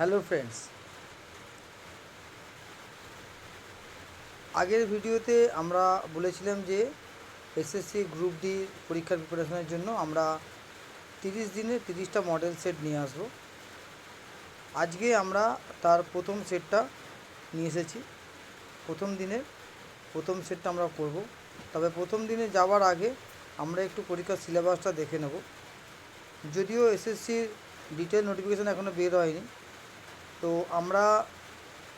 Hello friends আগের ভিডিওতে আমরা বলেছিলাম যে এসএসসি গ্রুপ ডি পরীক্ষার প্রিপারেশনের জন্য আমরা তিরিশ দিনে তিরিশটা মডেল সেট নিয়ে আসব। আজকে আমরা তার প্রথম সেটটা নিয়ে এসেছি। প্রথম দিনের প্রথম সেটটা আমরা করব। তবে প্রথম দিনে যাওয়ার আগে আমরা একটু পরীক্ষার সিলেবাসটা দেখে নেব। যদিও এসএসসির ডিটেল নোটিফিকেশান এখনও বের হয়নি তো আমরা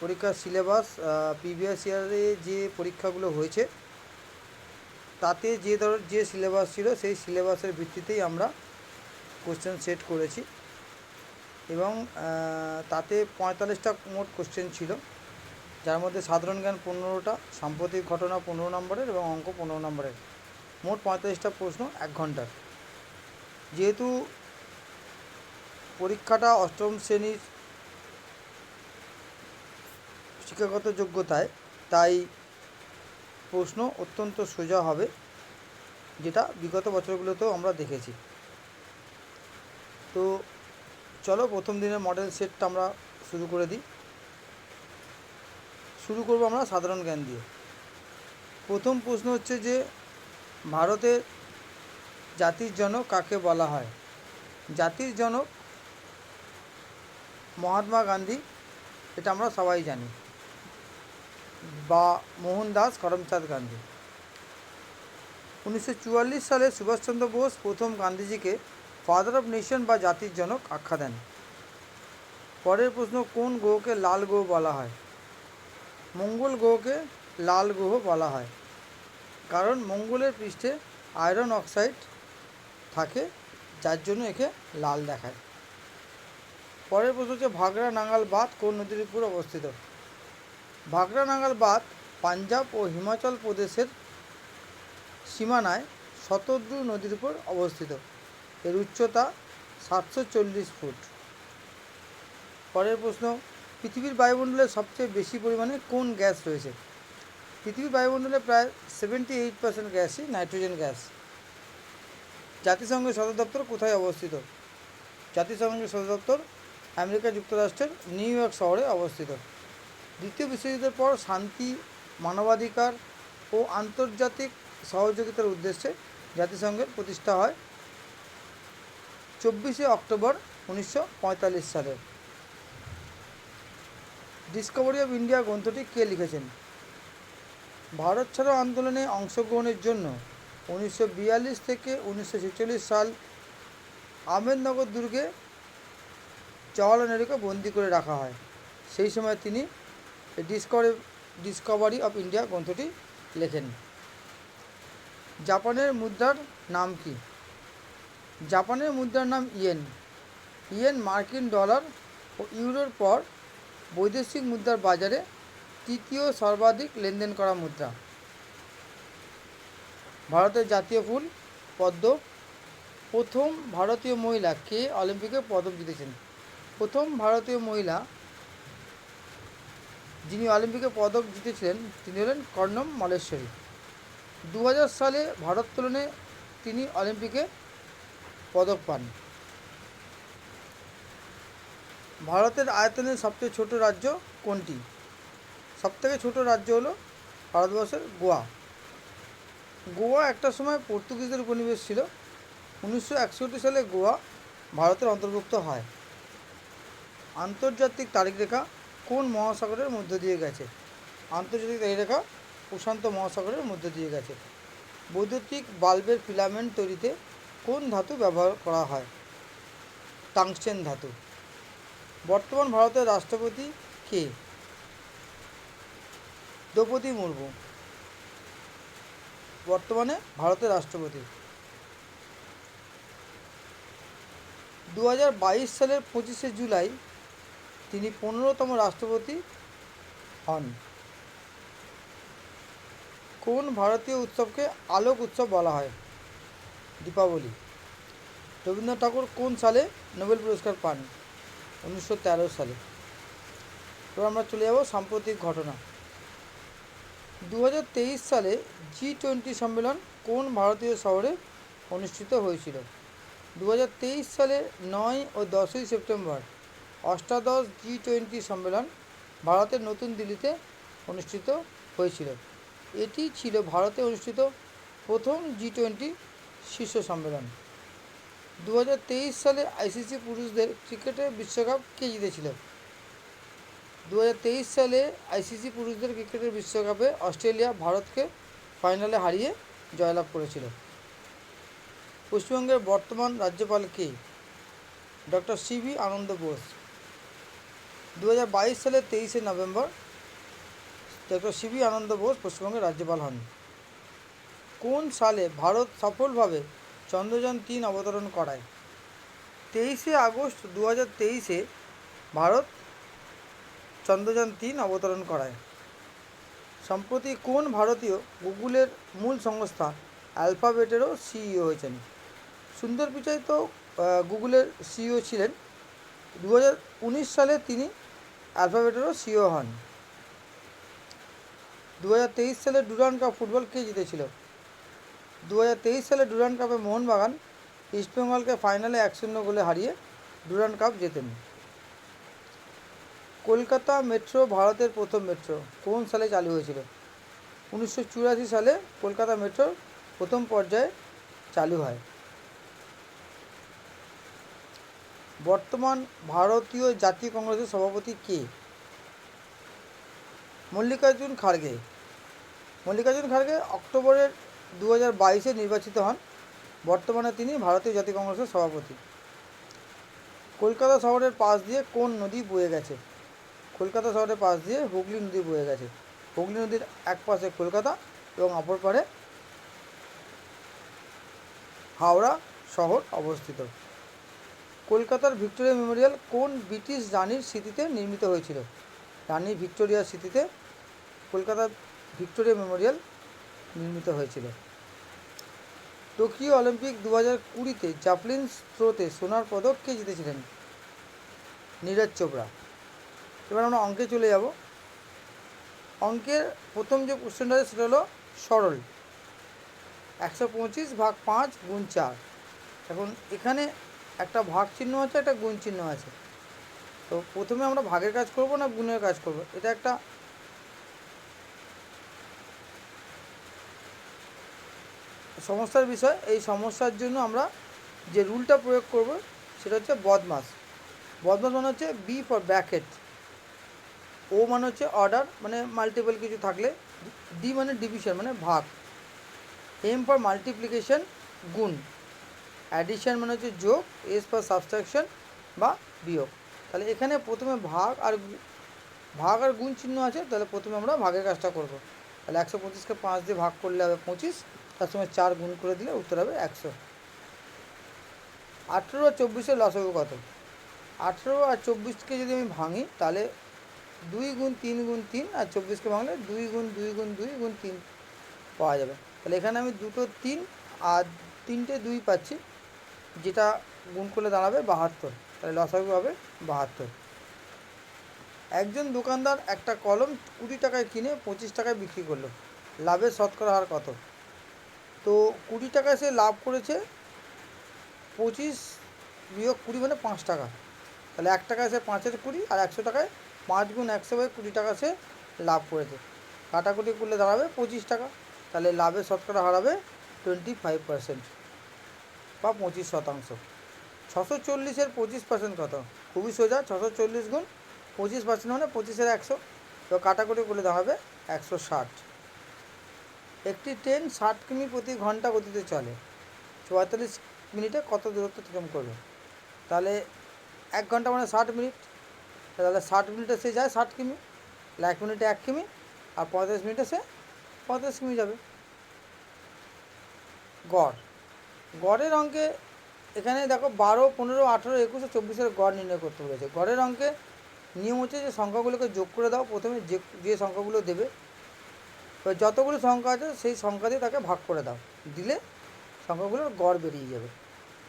পরীক্ষার সিলেবাস প্রিভিয়াস ইয়ারে যে পরীক্ষাগুলো হয়েছে, তাতে যে ধর, যে সিলেবাস ছিল সেই সিলেবাসের ভিত্তিতেই আমরা কোশ্চেন সেট করেছি। এবং তাতে পঁয়তাল্লিশটা মোট কোশ্চেন ছিল, যার মধ্যে সাধারণ জ্ঞান পনেরোটা, সাম্প্রতিক ঘটনা পনেরো নম্বরের এবং অঙ্ক পনেরো নম্বরের। মোট পঁয়তাল্লিশটা প্রশ্ন এক ঘণ্টার। যেহেতু পরীক্ষাটা অষ্টম শ্রেণির শিক্ষাগত যোগ্যতায় তাই প্রশ্ন অত্যন্ত সোজা হবে, যেটা বিগত বছরগুলোতেও আমরা দেখেছি। তো চলো প্রথম দিনের মডেল সেটটা আমরা শুরু করে দিই। শুরু করব আমরা সাধারণ জ্ঞান দিয়ে। প্রথম প্রশ্ন হচ্ছে যে ভারতের জাতির জনক কাকে বলা হয়? জাতির জনক মহাত্মা গান্ধী, এটা আমরা সবাই জানি। বা মোহনদাস করমচাঁদ গান্ধী। উনিশশো চুয়াল্লিশ সালে সুভাষচন্দ্র বোস প্রথম গান্ধীজিকে ফাদার অফ নেশন বা জাতির জনক আখ্যা দেন। পরের প্রশ্ন, কোন গ্রহকে লাল গ্রহ বলা হয়? মঙ্গল গ্রহকে লাল গ্রহ বলা হয়। কারণ মঙ্গলের পৃষ্ঠে আয়রন অক্সাইড থাকে, যার জন্য একে লাল দেখায়। পরের প্রশ্ন হচ্ছে, ভাগড়া নাঙ্গাল বাঁধ কোন নদীর উপর অবস্থিত? ভাগড়া নাঙ্গাল বাঁধ পাঞ্জাব ও হিমাচল প্রদেশের সীমানায় শতদ্রু নদীর উপর অবস্থিত। এর উচ্চতা সাতশো চল্লিশ ফুট। পরের প্রশ্ন, পৃথিবীর বায়ুমণ্ডলে সবচেয়ে বেশি পরিমাণে কোন গ্যাস রয়েছে? পৃথিবীর বায়ুমণ্ডলে প্রায় সেভেন্টি এইট পার্সেন্ট গ্যাসই নাইট্রোজেন গ্যাস। জাতিসংঘের সদর দপ্তর কোথায় অবস্থিত? জাতিসংঘের সদর দপ্তর আমেরিকা যুক্তরাষ্ট্রের নিউ ইয়র্ক শহরে অবস্থিত। দ্বিতীয় বিশ্বযুদ্ধের পর শান্তি, মানবাধিকার ও আন্তর্জাতিক সহযোগিতার উদ্দেশ্যে জাতিসংঘের প্রতিষ্ঠা হয় চব্বিশে অক্টোবর উনিশশো পঁয়তাল্লিশ সালে। ডিসকভারি অফ ইন্ডিয়া গ্রন্থটি কে লিখেছেন? ভারত ছাড়ো আন্দোলনে অংশগ্রহণের জন্য উনিশশো বিয়াল্লিশ থেকে উনিশশো ছেচল্লিশ সাল আহমেদনগর দুর্গে জওয়াহরলাল নেহরুকে বন্দি করে রাখা হয়। সেই সময় তিনি ডিসকভারি ডিসকভারি অফ ইন্ডিয়া গ্রন্থটি লেখেন। জাপানের মুদ্রার নাম কি? জাপানের মুদ্রার নাম ইয়েন। ইয়েন মার্কিন ডলার ও ইউরোর পর বৈদেশিক মুদ্রার বাজারে তৃতীয় সর্বাধিক লেনদেন করা মুদ্রা। ভারতের জাতীয় ফুল, পদ্ম, প্রথম ভারতীয় মহিলা কে অলিম্পিকে পদক জিতেছেন। প্রথম ভারতীয় মহিলা যিনি অলিম্পিকে পদক জিতেছিলেন, তিনি হলেন কর্ণম মলেশ্বরী। দু হাজার সালে ভারোত্তোলনে তিনি অলিম্পিকে পদক পান। ভারতের আয়তনের সবচেয়ে ছোট রাজ্য কোনটি? সবথেকে ছোট রাজ্য হলো ভারতবর্ষের গোয়া। গোয়া একটা সময় পর্তুগিজদের উপনিবেশ ছিল। উনিশশো একষট্টি সালে গোয়া ভারতের অন্তর্ভুক্ত হয়। আন্তর্জাতিক তারিখরেখা কোন মহাসাগরের মধ্য দিয়ে গেছে? আন্তর্জাতিক তারিখরেখা প্রশান্ত মহাসাগরের মধ্য দিয়ে গেছে। বৈদ্যুতিক বাল্বের ফিলামেন্ট তৈরিতে কোন ধাতু ব্যবহার করা হয়? টাংস্টেন ধাতু। বর্তমান ভারতের রাষ্ট্রপতি কে? দ্রৌপদী মুর্মু। বর্তমানে ভারতের রাষ্ট্রপতি। দু হাজার বাইশ সালের পঁচিশে জুলাই তিনি পনেরোতম রাষ্ট্রপতি হন। কোন ভারতীয় উৎসবকে আলোক উৎসব বলা হয়? দীপাবলি। রবীন্দ্রনাথ ঠাকুর কোন সালে নোবেল পুরস্কার পান? উনিশশো তেরো সালে। এবার আমরা চলে যাব সাম্প্রতিক ঘটনা। দু হাজার তেইশ সালে জি টোয়েন্টি সম্মেলন কোন ভারতীয় শহরে অনুষ্ঠিত হয়েছিল? দু হাজার তেইশ সালে নয় ও দশই সেপ্টেম্বর। অষ্টাদশ জি টোয়েন্টি সম্মেলন ভারতের নতুন দিল্লিতে অনুষ্ঠিত হয়েছিল। এটি ছিল ভারতে অনুষ্ঠিত প্রথম জি টোয়েন্টি শীর্ষ সম্মেলন। দু হাজার তেইশ সালে আইসিসি পুরুষদের ক্রিকেটের বিশ্বকাপ কে জিতেছিল? দু হাজার তেইশ সালে আইসিসি পুরুষদের ক্রিকেটের বিশ্বকাপে অস্ট্রেলিয়া ভারতকে ফাইনালে হারিয়ে জয়লাভ করেছিল। পশ্চিমবঙ্গের বর্তমান রাজ্যপাল কে? Doctor C V Ananda Bose. দু হাজার বাইশ সালের তেইশে November doctor C V Ananda Bose পশ্চিমবঙ্গের রাজ্যপাল হন। কোন সালে ভারত সফলভাবে চন্দ্রযান তিন অবতরণ করায়? তেইশে আগস্ট দু তেইশে ভারত চন্দ্রযান তিন অবতরণ করায়। সম্প্রতি কোন ভারতীয় গুগলের মূল সংস্থা অ্যালফাবেটেরও সিইও হয়েছেন? সুন্দর পিচাই তো গুগলের সিইও ছিলেন। দু হাজার উনিশ সালে তিনি অ্যালফাবেটেরও সিও হন। দু হাজার তেইশ সালে ডুরান কাপ ফুটবল কে জিতেছিল? দু হাজার তেইশ সালে ডুরান কাপে মোহনবাগান ইস্টবেঙ্গলকে ফাইনালে এক শূন্য গোলে হারিয়ে ডুরান কাপ জেতেন। কলকাতা মেট্রো ভারতের প্রথম মেট্রো কোন সালে চালু হয়েছিল? উনিশশো চুরাশি সালে কলকাতা মেট্রোর প্রথম পর্যায়ে চালু হয়। বর্তমান ভারতীয় জাতীয় কংগ্রেসের সভাপতি কে? মল্লিকার্জুন খাড়গে। মল্লিকার্জুন খাড়গে অক্টোবরের দু হাজার বাইশে নির্বাচিত হন। বর্তমানে তিনি ভারতীয় জাতীয় কংগ্রেসের সভাপতি। কলকাতা শহরের পাশ দিয়ে কোন নদী বয়ে গেছে? কলকাতা শহরের পাশ দিয়ে হুগলি নদী বয়ে গেছে। হুগলি নদীর এক পাশে কলকাতা এবং অপর পারে হাওড়া শহর অবস্থিত। কলকাতার ভিক্টোরিয়া মেমোরিয়াল কোন ব্রিটিশ রানীর স্মৃতিতে নির্মিত হয়েছিল? রানী ভিক্টোরিয়ার স্মৃতিতে কলকাতার ভিক্টোরিয়া মেমোরিয়াল নির্মিত হয়েছিল। টোকিও অলিম্পিক দু হাজার কুড়িতে জাভলিন থ্রোতে সোনার পদক কে জিতেছিলেন? নীরজ চোপড়া। এবার আমরা অঙ্কে চলে যাব। অঙ্কের প্রথম যে কোশ্চেনটা সেটা হলো সরল। একশো পঁচিশ ভাগ পাঁচ গুণ চার। এখন এখানে একটা ভাগ চিহ্ন আছে, একটা গুণ চিহ্ন আছে। তো প্রথমে আমরা ভাগের কাজ করব না গুণের কাজ করব? এটা একটা সমস্যার বিষয়। এই সমস্যার জন্য আমরা যে রুলটা প্রয়োগ করব, সেটা হচ্ছে বদমাস। বদমাস মানে হচ্ছে বি ফর ব্যাকেট ও মানে হচ্ছে অর্ডার মানে মাল্টিপল কিছু থাকলে। ডি মানে ডিভিশন মানে ভাগ। এম ফর মাল্টিপ্লিকেশন গুণ। অ্যাডিশন মানে হচ্ছে যোগ এস ফর সাবস্ট্রাকশন বা বিয়োগ। তাহলে এখানে প্রথমে ভাগ আর ভাগ আর গুণ চিহ্ন আছে, তাহলে প্রথমে আমরা ভাগের কাজটা করব। তাহলে একশো পঁচিশকে পাঁচ দিয়ে ভাগ করলে হবে পঁচিশ, তার সঙ্গে চার গুণ করে দিলে উত্তর হবে একশো। আঠেরো আর চব্বিশের লসাগু কত? আঠেরো আর চব্বিশকে যদি আমি ভাঙি, তাহলে দুই গুণ তিন গুণ তিন আর চব্বিশকে ভাঙলে দুই গুণ দুই গুণ দুই গুণ তিন পাওয়া যাবে। তাহলে এখানে আমি দুটো তিন আর তিনটে দুই পাচ্ছি যেটা গুণ করলে দাঁড়াবে বাহাত্তর, তাহলে লসাগু হবে বাহাত্তর। একজন দোকানদার একটা কলম কুড়ি টাকায় কিনে পঁচিশ টাকায় বিক্রি করল লাভের শতকরা হার কত? তো কুড়ি টাকায় সে লাভ করেছে পঁচিশ বিয়োগ কুড়ি মানে পাঁচ টাকা। তাহলে এক টাকায় সে পাঁচের কুড়ি আর একশো টাকায় পাঁচ গুণ একশো বাই কুড়ি টাকা সে লাভ করেছে। কাটাকুটি করলে দাঁড়াবে পঁচিশ টাকা, তাহলে লাভের শতকরা হারাবে টোয়েন্টি ফাইভ পার্সেন্ট বা পঁচিশ শতাংশ। ছশো চল্লিশের পঁচিশ পার্সেন্ট কত? খুবই সোজা, ছশো চল্লিশ গুণ পঁচিশ পার্সেন্ট মানে পঁচিশের একশো। তো কাটাকুটি করলে দাঁড়াবে একশো ষাট। একটি ট্রেন ষাট কিমি প্রতি ঘণ্টা গতিতে চলে। চুয়াল্লিশ মিনিটে কত দূরত্ব অতিক্রম করবে? তাহলে এক ঘণ্টা মানে ষাট মিনিট। তাহলে ষাট মিনিটে সে যায় ষাট কিমি এক মিনিটে এক কিমি, আর পঁয়তাল্লিশ মিনিটে সে পঁয়তাল্লিশ কিমি যাবে। গড়। গড়ের অঙ্কে এখানে দেখো বারো, পনেরো, আঠেরো, একুশ চব্বিশের গড় নির্ণয় করতে বলেছে। গড়ের অঙ্কে নিয়ম হচ্ছে যে সংখ্যাগুলোকে যোগ করে দাও, প্রথমে যে যে সংখ্যাগুলো দেবে যতগুলো সংখ্যা আছে সেই সংখ্যা দিয়ে তাকে ভাগ করে দাও। দিলে সংখ্যাগুলোর গড় বেরিয়ে যাবে।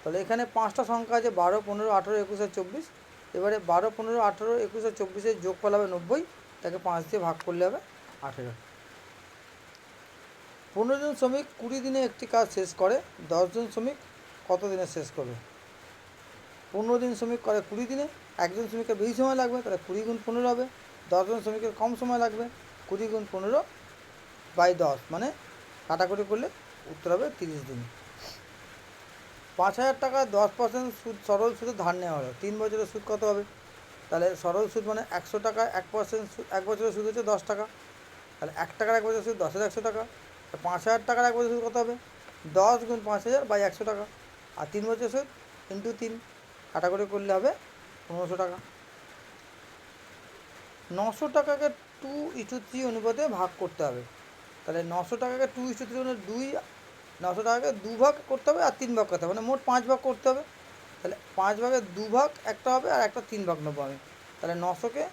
তাহলে এখানে পাঁচটা সংখ্যা আছে, বারো, পনেরো, আঠেরো, একুশ চব্বিশ। এবারে বারো, পনেরো, আঠেরো, একুশ চব্বিশের যোগফল হবে নব্বই। তাকে পাঁচ দিয়ে ভাগ করলে হবে আঠেরো। পনেরো জন শ্রমিক কুড়ি দিনে একটি কাজ শেষ করে দশজন শ্রমিক কত দিনে শেষ করবে? পনেরো দিন শ্রমিক করে কুড়ি দিনে, একজন শ্রমিকের বেশি সময় লাগবে, তাহলে কুড়ি গুণ পনেরো হবে দশজন শ্রমিকের কম সময় লাগবে, কুড়ি গুণ পনেরো বাই দশ মানে কাটাকুটি করলে উত্তর হবে তিরিশ দিন। পাঁচ হাজার টাকা দশ পার্সেন্ট সুদ, সরল সুদে ধার নেওয়া হলো, তিন বছরের সুদ কত হবে? তাহলে সরল সুদ মানে একশো টাকা, এক পার্সেন্ট এক বছরের সুদ হচ্ছে দশ টাকা, তাহলে এক টাকার এক বছরের সুদ দশের একশো টাকা পাঁচ হাজার টাকার এক বছর সুদ কত হবে? দশ গুণ পাঁচ হাজার বাই একশো টাকা। আর তিন বছরের সুদ ইন্টু তিন। কাটাকুটি করলে হবে পনেরোশো টাকা। নশো টাকাকে টু ইস্টু থ্রি অনুপাতে ভাগ করতে হবে। তাহলে নশো টাকাকে টু ইস্টু থ্রি মানে দুই, নশো টাকাকে দু ভাগ করতে হবে আর তিন ভাগ করতে হবে। মানে মোট পাঁচ ভাগ করতে হবে। তাহলে পাঁচ ভাগের দু ভাগ একটা হবে আর একটা তিন ভাগ নেব আমি। তাহলে নশোকে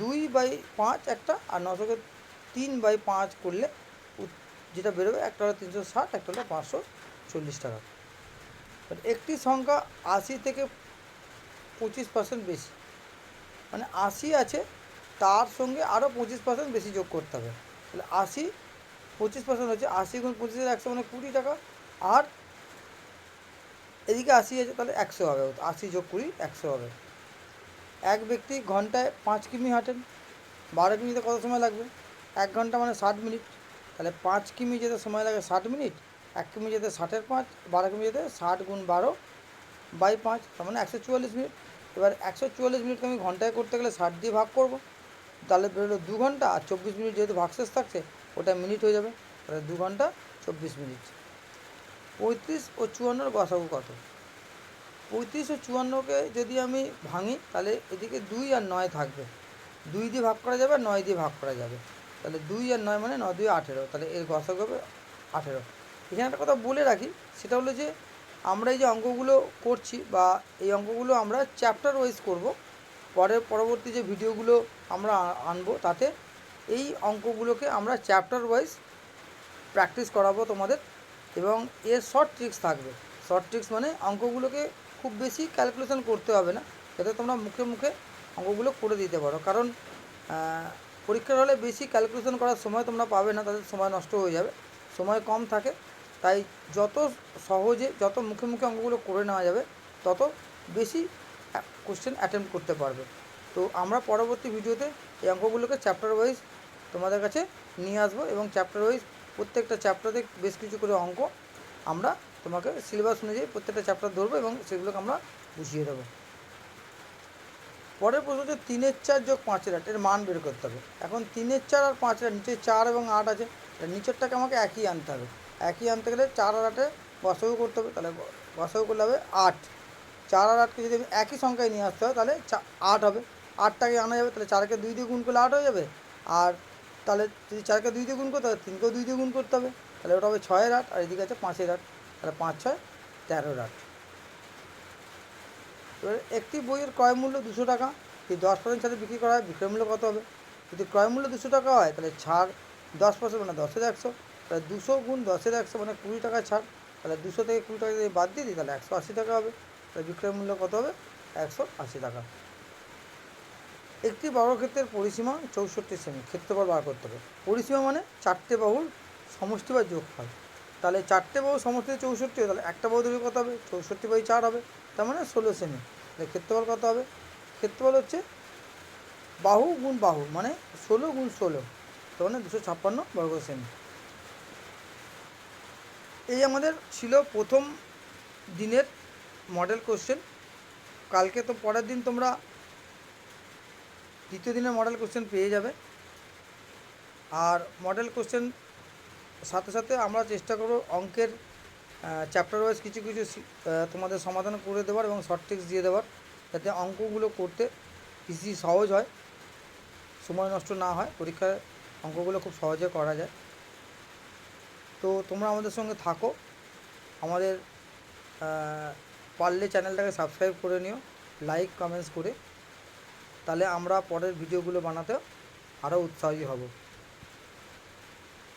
দুই বাই পাঁচ একটা আর নশোকে তিন বাই পাঁচ করলে যেটা বেরোবে একটা হলো তিনশো ষাট, একটা হলো পাঁচশো চল্লিশ টাকা। তাহলে একটি সংখ্যা আশি থেকে পঁচিশ পার্সেন্ট বেশি। মানে আশি আছে, তার সঙ্গে আরও পঁচিশ পার্সেন্ট বেশি যোগ করতে হবে। তাহলে আশি, পঁচিশ পার্সেন্ট হচ্ছে আশি গুণ পঁচিশের একশো মানে কুড়ি টাকা। আর এদিকে আশি আছে, তাহলে একশো হবে। আশি যোগ কুড়ি, একশো হবে। এক ব্যক্তি ঘন্টায় পাঁচ কিমি হাঁটেন। বারো কিমিতে কত সময় লাগবে? এক ঘণ্টা মানে ষাট মিনিট। তাহলে পাঁচ কিমি যেতে সময় লাগে ষাট মিনিট, এক কিমি যেতে ষাটের পাঁচ, বারো কিমি যেতে ষাট গুণ বারো বাই পাঁচ, তার মানে একশো চুয়াল্লিশ মিনিট। এবার একশো চুয়াল্লিশ মিনিটকে আমি ঘন্টায় করতে গেলে ষাট দিয়ে ভাগ করব। তাহলে বেরোলো দু ঘণ্টা আর চব্বিশ মিনিট যেহেতু ভাগশেষ থাকছে, ওটা মিনিট হয়ে যাবে। তাহলে দু ঘণ্টা চব্বিশ মিনিট। পঁয়ত্রিশ ও চুয়ান্নর গসাগু কত? পঁয়ত্রিশ ও চুয়ান্নকে যদি আমি ভাঙি, তাহলে এদিকে দুই আর নয় থাকবে। দুই দিয়ে ভাগ করা যাবে আর নয় দিয়ে ভাগ করা যাবে। তাহলে দুই আর নয় মানে নয় দুই আঠেরো। তাহলে এর গসাগু হবে আঠেরো। এখানে একটা কথা বলে রাখি, সেটা হলো যে আমরা এই যে অঙ্কগুলো করছি বা এই অঙ্কগুলো আমরা চ্যাপ্টার ওয়াইজ করব, পরের, পরবর্তী যে ভিডিওগুলো আমরা আনব, তাতে এই অঙ্কগুলোকে আমরা চ্যাপ্টার ওয়াইজ প্র্যাকটিস করাবো তোমাদের এবং এর শর্ট ট্রিক্স থাকবে। শর্ট ট্রিক্স মানে অঙ্কগুলোকে খুব বেশি ক্যালকুলেশন করতে হবে না, যাতে তোমরা মুখে মুখে অঙ্কগুলো করে দিতে পারো। কারণ পরীক্ষার হলে বেশি ক্যালকুলেশন করার সময় তোমরা পাবে না তাদের সময় নষ্ট হয়ে যাবে। সময় কম থাকে, তাই যত সহজে, যত মুখে মুখে অঙ্কগুলো করে নেওয়া যাবে, তত বেশি কোশ্চেন অ্যাটেম্প করতে পারবে। তো আমরা পরবর্তী ভিডিওতে এই অঙ্কগুলোকে চ্যাপ্টার ওয়াইজ তোমাদের কাছে নিয়ে আসব এবং চ্যাপ্টার ওয়াইজ প্রত্যেকটা চ্যাপ্টারে বেশ কিছু করে অঙ্ক আমরা তোমাকে সিলেবাস অনুযায়ী প্রত্যেকটা চ্যাপ্টার ধরবো এবং সেগুলোকে আমরা বুঝিয়ে দেবো। পরের প্রশ্ন হচ্ছে তিনের চার যোগ পাঁচের আট, এর মান বের করতে হবে। এখন তিনের চার আর পাঁচের আট, নিচে চার এবং আট আছে নিচেরটাকে আমাকে একই আনতে হবে। একই আনতে গেলে চার আর আটে বসাগু করতে হবে, তাহলে বসাগু করলে হবে আট। চার আর আটকে যদি একই সংখ্যায় নিয়ে আসতে হয়, তাহলে আট হবে। আটটাকে আনা যাবে, তাহলে চারকে দুই দিয়ে গুণ করলে আট হয়ে যাবে। আর তাহলে যদি চারকে দুই দিয়ে গুণ করতে হবে তিনকেও দুই দিয়ে গুণ করতে হবে। তাহলে ওটা হবে ছয়ের আট, আর এদিকে আছে পাঁচের আট, তাহলে পাঁচ, ছয়, তেরোর আট। এবার একটি বইয়ের ক্রয় মূল্য দুশো টাকা। যদি দশ পার্সেন্ট ছাড়ে বিক্রি করা হয়, বিক্রয় মূল্য কত হবে? যদি ক্রয় মূল্য দুশো টাকা হয়, তাহলে ছাড় দশ পার্সেন্ট মানে দশের একশো। তাহলে দুশো গুণ দশের একশো মানে কুড়ি টাকা ছাড়। তাহলে দুশো থেকে কুড়ি টাকা যদি বাদ দিয়ে দিই, তাহলে একশো আশি টাকা হবে। তাহলে বিক্রয় মূল্য কত হবে? একশো আশি টাকা। একটি বর্গক্ষেত্রের পরিসীমা চৌষট্টি সেমি, ক্ষেত্রফল বার করতে হবে। পরিসীমা মানে চারটে বাহুর সমষ্টি বা যোগফল। তাহলে চারটে বাহু সমস্ত চৌষট্টি হয়, তাহলে একটা বাহু দৈর্ঘ্য কত হবে? চৌষট্টি বাই চার হবে তার মানে ষোলো সেমি তাহলে ক্ষেত্রফল কত হবে? ক্ষেত্রফল হচ্ছে বাহু গুণ বাহু মানে ষোলো গুণ ষোলো তার মানে দুশো ছাপ্পান্ন বর্গ সেমি এই আমাদের ছিল প্রথম দিনের মডেল কোশ্চেন কালকে তো পরের দিন তোমরা দ্বিতীয় দিনের মডেল কোশ্চেন পেয়ে যাবে। আর মডেল কোশ্চেন সাথে সাথে আমরা চেষ্টা করব অঙ্কের চ্যাপ্টার ওয়াইজ কিছু কিছু তোমাদের সমাধান করে দেওয়ার এবং শর্ট ট্রিক্স দিয়ে দেওয়ার, যাতে অঙ্কগুলো করতে বেশি সহজ হয়, সময় নষ্ট না হয়, পরীক্ষায় অঙ্কগুলো খুব সহজে করা যায়। তো তোমরা আমাদের সঙ্গে থাকো, আমাদের পারলে চ্যানেলটাকে সাবস্ক্রাইব করে নিও লাইক কমেন্টস করে, তাহলে আমরা পরের ভিডিওগুলো বানাতে আরও উৎসাহী হব।